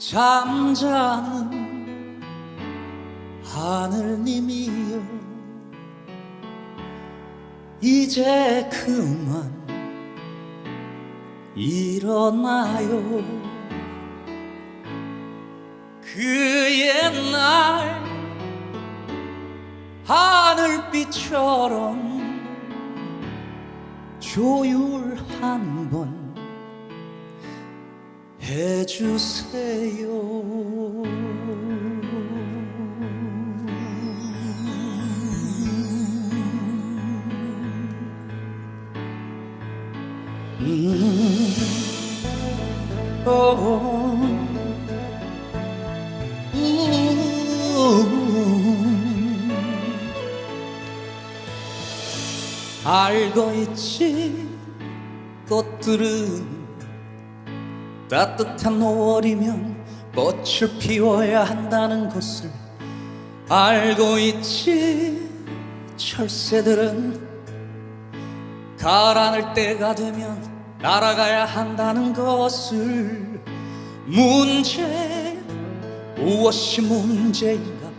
잠자는 하늘님이여 이제 그만 일어나요. 그 옛날 하늘빛처럼 조율 한 주세요. 음, 어, 음. 알고 있지 꽃들은 따뜻한 5월이면 꽃을 피워야 한다는 것을 알고 있지. 철새들은 가라앉을 때가 되면 날아가야 한다는 것을 문제 무엇이 문제인가?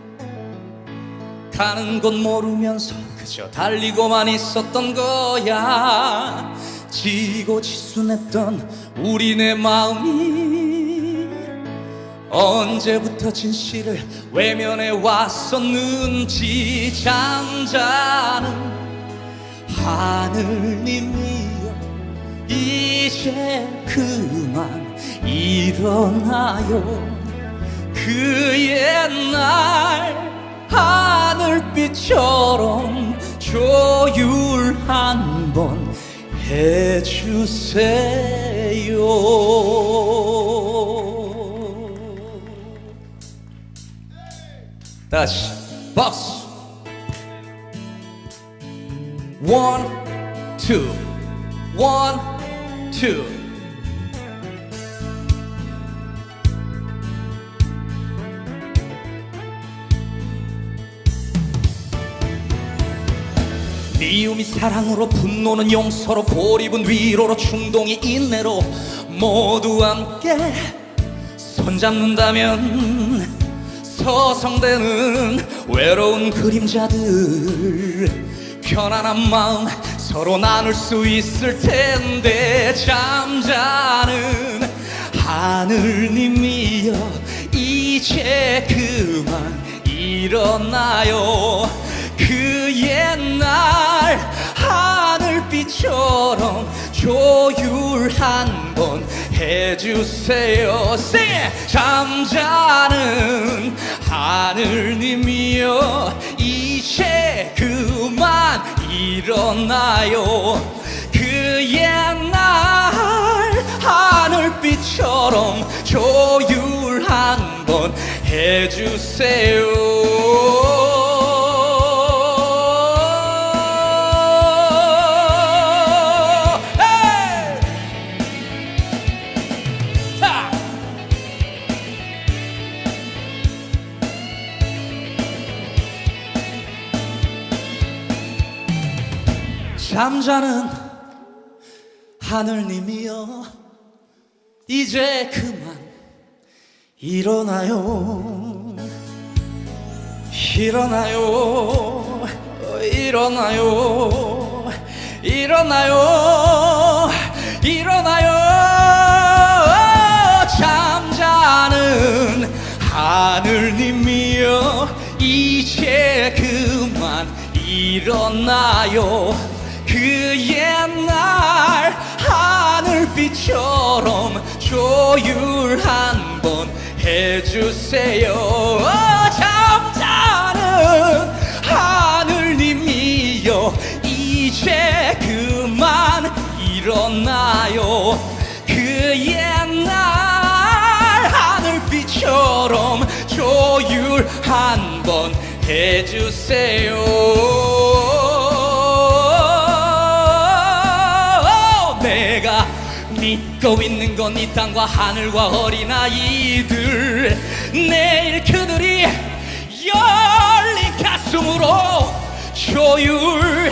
가는 곳 모르면서 그저 달리고만 있었던 거야 지고 지순했던 우리네 마음이 언제부터 진실을 외면해 왔었는지 잠자는 하늘님이여 이제 그만 일어나요. 그 옛날 하늘빛처럼 조율 한번 해주세요. 다시 박수. 원, 투, 원, 투. 미움이 사랑으로 분노는 용서로 고립은 위로로 충동이 인내로 모두 함께 손잡는다면 서성대는 외로운 그림자들 편안한 마음 서로 나눌 수 있을 텐데 잠자는 하늘님이여 이제 그만 일어나요 처럼 조율 한번 해주세요! 잠자는 하늘님이여 이제 그만 일어나요. 그 옛날 하늘빛처럼 조율 한번 해주세요 잠자는 하늘님이여 이제 그만 일어나요. 일어나요. 일어나요. 일어나요. 일어나요. 잠자는 하늘님이여 이제 그만 일어나요 그 옛날 하늘빛처럼 조율 한 번 해주세요. 어, 잠자는 하늘님이여 이제 그만 일어나요. 그 옛날 하늘빛처럼 조율 한 번 해주세요 믿고 있는 건 이 땅과 하늘과 어린아이들. 내일 그들이 열린 가슴으로 조율